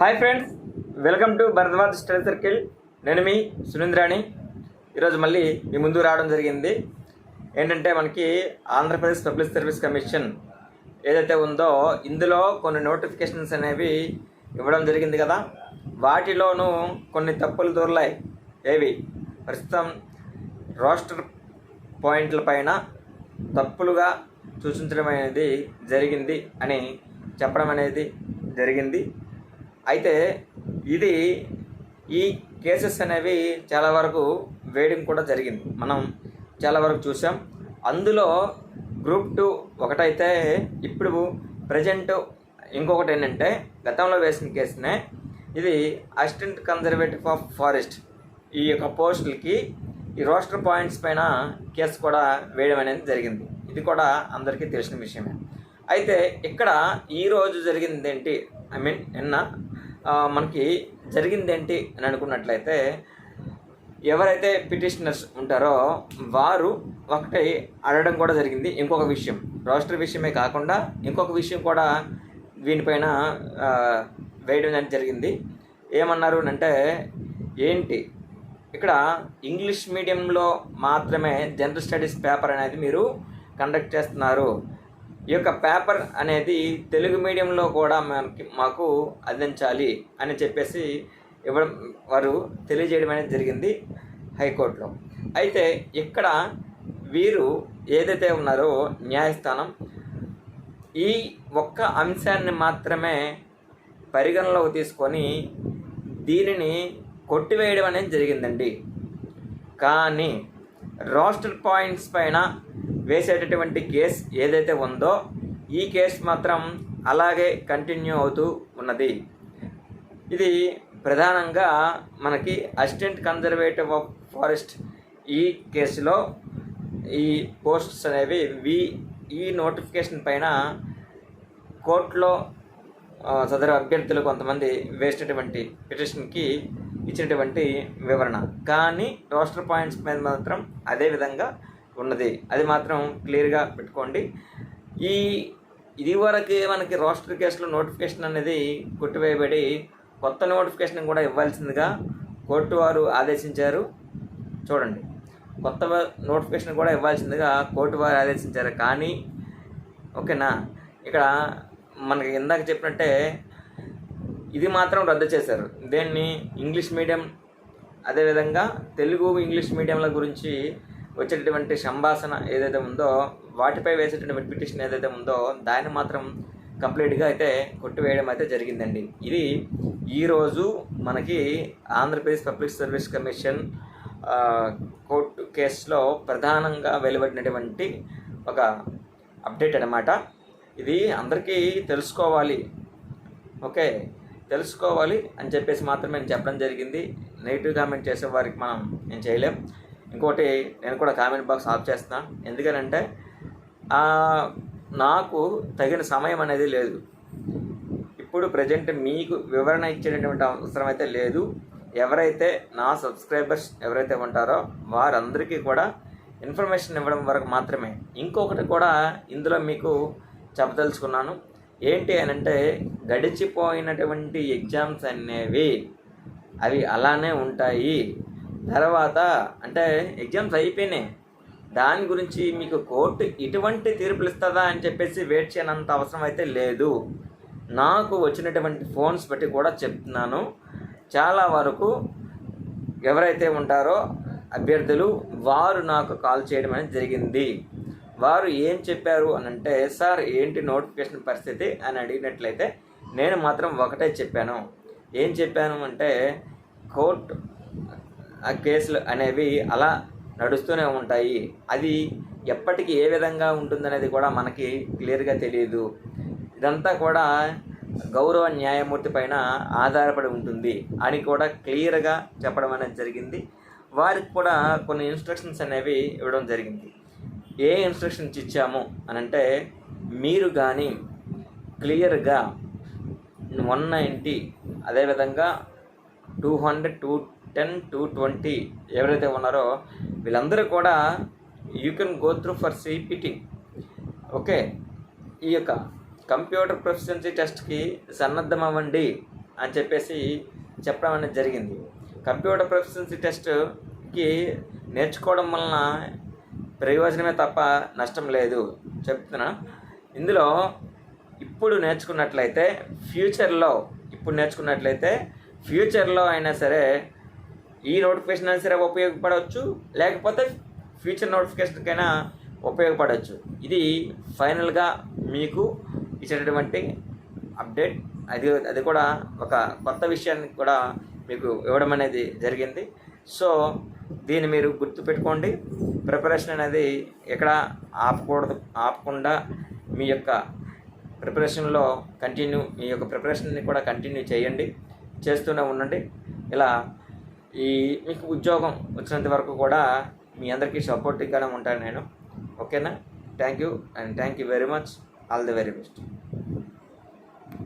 Hi friends welcome to Bharadwaj study circle. నేను మీ సునీంద్రాణి. ఈరోజు మళ్ళీ మీ ముందు రావడం జరిగింది. ఏంటంటే మనకి ఆంధ్రప్రదేశ్ పబ్లిక్ సర్వీస్ కమిషన్ ఏదైతే ఉందో ఇందులో కొన్ని నోటిఫికేషన్స్ అనేవి ఇవ్వడం జరిగింది కదా. వాటిలోనూ కొన్ని తప్పులు దొరలాయి. ఏవి? ప్రస్తుతం రోస్టర్ పాయింట్ల పైన తప్పులుగా సూచించడం అనేది జరిగింది అని చెప్పడం అనేది జరిగింది. అయితే ఇది ఈ కేసెస్ అనేవి చాలా వరకు వేయడం కూడా జరిగింది. మనం చాలా వరకు చూసాం అందులో గ్రూప్ టూ ఒకటైతే ఇప్పుడు ప్రజెంట్ ఇంకొకటి ఏంటంటే గతంలో వేసిన కేసునే. ఇది అసిస్టెంట్ కన్జర్వేటివ్ ఆఫ్ ఫారెస్ట్. ఈ యొక్క పోస్టులకి ఈ రోస్టర్ పాయింట్స్ పైన కేసు కూడా వేయడం అనేది జరిగింది. ఇది కూడా అందరికీ తెలిసిన విషయమే. అయితే ఇక్కడ ఈరోజు జరిగింది ఏంటి? ఐ మీన్ నిన్న మనకి జరిగింది ఏంటి అని అనుకున్నట్లయితే ఎవరైతే పిటిషనర్స్ ఉంటారో వారు ఒకటి అడగడం కూడా జరిగింది. ఇంకొక విషయం. రోస్టర్ విషయమే కాకుండా ఇంకొక విషయం కూడా దీనిపైన వేయడం అనేది జరిగింది. ఏమన్నారు అంటే ఏంటి? ఇక్కడ ఇంగ్లీష్ మీడియంలో మాత్రమే జనరల్ స్టడీస్ పేపర్ అనేది మీరు కండక్ట్ చేస్తున్నారు. ఈ యొక్క పేపర్ అనేది తెలుగు మీడియంలో కూడా మనకి మాకు అందించాలి అని చెప్పేసి ఇవ్వడం వారు తెలియజేయడం అనేది జరిగింది హైకోర్టులో. అయితే ఇక్కడ వీరు ఏదైతే ఉన్నారో న్యాయస్థానం ఈ ఒక్క అంశాన్ని మాత్రమే పరిగణలోకి తీసుకొని దీనిని కొట్టివేయడం అనేది జరిగిందండి. కానీ రోస్టర్ పాయింట్స్ పైన వేసేటటువంటి కేస్ ఏదైతే ఉందో ఈ కేసు మాత్రం అలాగే కంటిన్యూ అవుతూ ఉన్నది. ఇది ప్రధానంగా మనకి అసిస్టెంట్ కన్జర్వేటివ్ ఆఫ్ ఫారెస్ట్ ఈ కేసులో ఈ పోస్ట్స్ అనేవి వి ఈ నోటిఫికేషన్ పైన కోర్టులో సదరు అభ్యర్థులు కొంతమంది వేసినటువంటి పిటిషన్కి ఇచ్చినటువంటి వివరణ. కానీ రోస్టర్ పాయింట్స్ మీద మాత్రం అదే విధంగా ఉన్నది. అది మాత్రం క్లియర్గా పెట్టుకోండి. ఈ ఇది వరకు మనకి రోస్టర్ కేసులో నోటిఫికేషన్ అనేది కొట్టివేయబడి కొత్త నోటిఫికేషన్ కూడా ఇవ్వాల్సిందిగా కోర్టు వారు ఆదేశించారు. చూడండి. కొత్త నోటిఫికేషన్ కూడా ఇవ్వాల్సిందిగా కోర్టు వారు ఆదేశించారు. కానీ ఓకేనా? ఇక్కడ మనకి ఇందాక చెప్పినట్టే ఇది మాత్రం రద్దు చేశారు. దేన్ని? English medium. అదేవిధంగా తెలుగు ఇంగ్లీష్ మీడియంల గురించి వచ్చేటటువంటి సంభాషణ ఏదైతే ఉందో వాటిపై వేసేటటువంటి పిటిషన్ ఏదైతే ఉందో దాన్ని మాత్రం కంప్లీట్గా అయితే కొట్టివేయడం అయితే జరిగిందండి. ఇది ఈరోజు మనకి Andhra Pradesh public service commission court కేసులో ప్రధానంగా వెలువడినటువంటి ఒక అప్డేట్ అన్నమాట. ఇది అందరికీ తెలుసుకోవాలి. ఓకే? తెలుసుకోవాలి అని చెప్పేసి మాత్రమే నేను చెప్పడం జరిగింది. నెగిటివ్ కామెంట్ చేసే వారికి మనం ఏం చేయలేం. ఇంకోటి నేను కూడా కామెంట్ బాక్స్ ఆఫ్ చేస్తున్నాను ఎందుకనంటే నాకు తగిన సమయం అనేది లేదు. ఇప్పుడు ప్రజెంట్ మీకు వివరణ ఇచ్చేటటువంటి అవసరం అయితే లేదు. ఎవరైతే నా సబ్స్క్రైబర్స్ ఎవరైతే ఉంటారో వారందరికీ కూడా ఇన్ఫర్మేషన్ ఇవ్వడం వరకు మాత్రమే. ఇంకొకటి కూడా ఇందులో మీకు చెప్పదలుచుకున్నాను. ఏంటి అని అంటే గడిచిపోయినటువంటి ఎగ్జామ్స్ అనేవి అవి అలానే ఉంటాయి. తర్వాత అంటే ఎగ్జామ్స్ అయిపోయినాయి. దాని గురించి మీకు కోర్టు ఇటువంటి తీర్పులు ఇస్తుందా అని చెప్పేసి వెయిట్ చేయనంత అవసరం అయితే లేదు. నాకు వచ్చినటువంటి ఫోన్స్ బట్టి కూడా చెప్తున్నాను. చాలా వరకు ఎవరైతే ఉంటారో అభ్యర్థులు వారు నాకు కాల్ చేయడం అనేది జరిగింది. వారు ఏం చెప్పారు అని అంటే సార్ ఏంటి నోటిఫికేషన్ పరిస్థితి? అని అడిగినట్లయితే నేను మాత్రం ఒకటే చెప్పాను. ఏం చెప్పాను అంటే కోర్టు కేసులు అనేవి అలా నడుస్తూనే ఉంటాయి. అది ఎప్పటికీ ఏ విధంగా ఉంటుందనేది కూడా మనకి క్లియర్గా తెలియదు ఇదంతా కూడా గౌరవ న్యాయమూర్తి పైన ఆధారపడి ఉంటుంది అని కూడా క్లియర్గా చెప్పడం అనేది జరిగింది. వారికి కూడా కొన్ని ఇన్స్ట్రక్షన్స్ అనేవి ఇవ్వడం జరిగింది. ఏ ఇన్స్ట్రక్షన్స్ ఇచ్చాము అని అంటే మీరు కానీ క్లియర్గా వన్ నైంటీ అదేవిధంగా two hundred two ten to twenty ఎవరైతే ఉన్నారో వీళ్ళందరూ కూడా you can go through for CPT okay ఈ యొక్క కంప్యూటర్ ప్రొఫిషియన్సీ టెస్ట్కి సన్నద్ధం అవ్వండి అని చెప్పేసి చెప్పడం అనేది జరిగింది. కంప్యూటర్ ప్రొఫిషియన్సీ టెస్ట్కి నేర్చుకోవడం వలన ప్రయోజనమే తప్ప నష్టం లేదు. చెప్తున్నా. ఇందులో ఇప్పుడు నేర్చుకున్నట్లయితే ఫ్యూచర్లో ఇప్పుడు నేర్చుకున్నట్లయితే ఫ్యూచర్లో అయినా సరే ఈ నోటిఫికేషన్ అయినా సరే ఉపయోగపడవచ్చు లేకపోతే ఫ్యూచర్ నోటిఫికేషన్కైనా ఉపయోగపడవచ్చు. ఇది ఫైనల్గా మీకు ఇచ్చేటటువంటి అప్డేట్. అది అది కూడా ఒక కొత్త విషయాన్ని కూడా మీకు ఇవ్వడం అనేది జరిగింది. సో దీన్ని మీరు గుర్తుపెట్టుకోండి. ప్రిపరేషన్ అనేది ఎక్కడ ఆపకూడదు ఆపకుండా మీ యొక్క ప్రిపరేషన్లో కంటిన్యూ మీ యొక్క ప్రిపరేషన్ని కూడా కంటిన్యూ చేయండి. చేస్తూనే ఉండండి. ఇలా ఈ మీకు ఉద్యోగం వచ్చినంత వరకు కూడా మీ అందరికీ సపోర్టివ్గానే ఉంటాను నేను. ఓకేనా thank you and thank you very much all the very best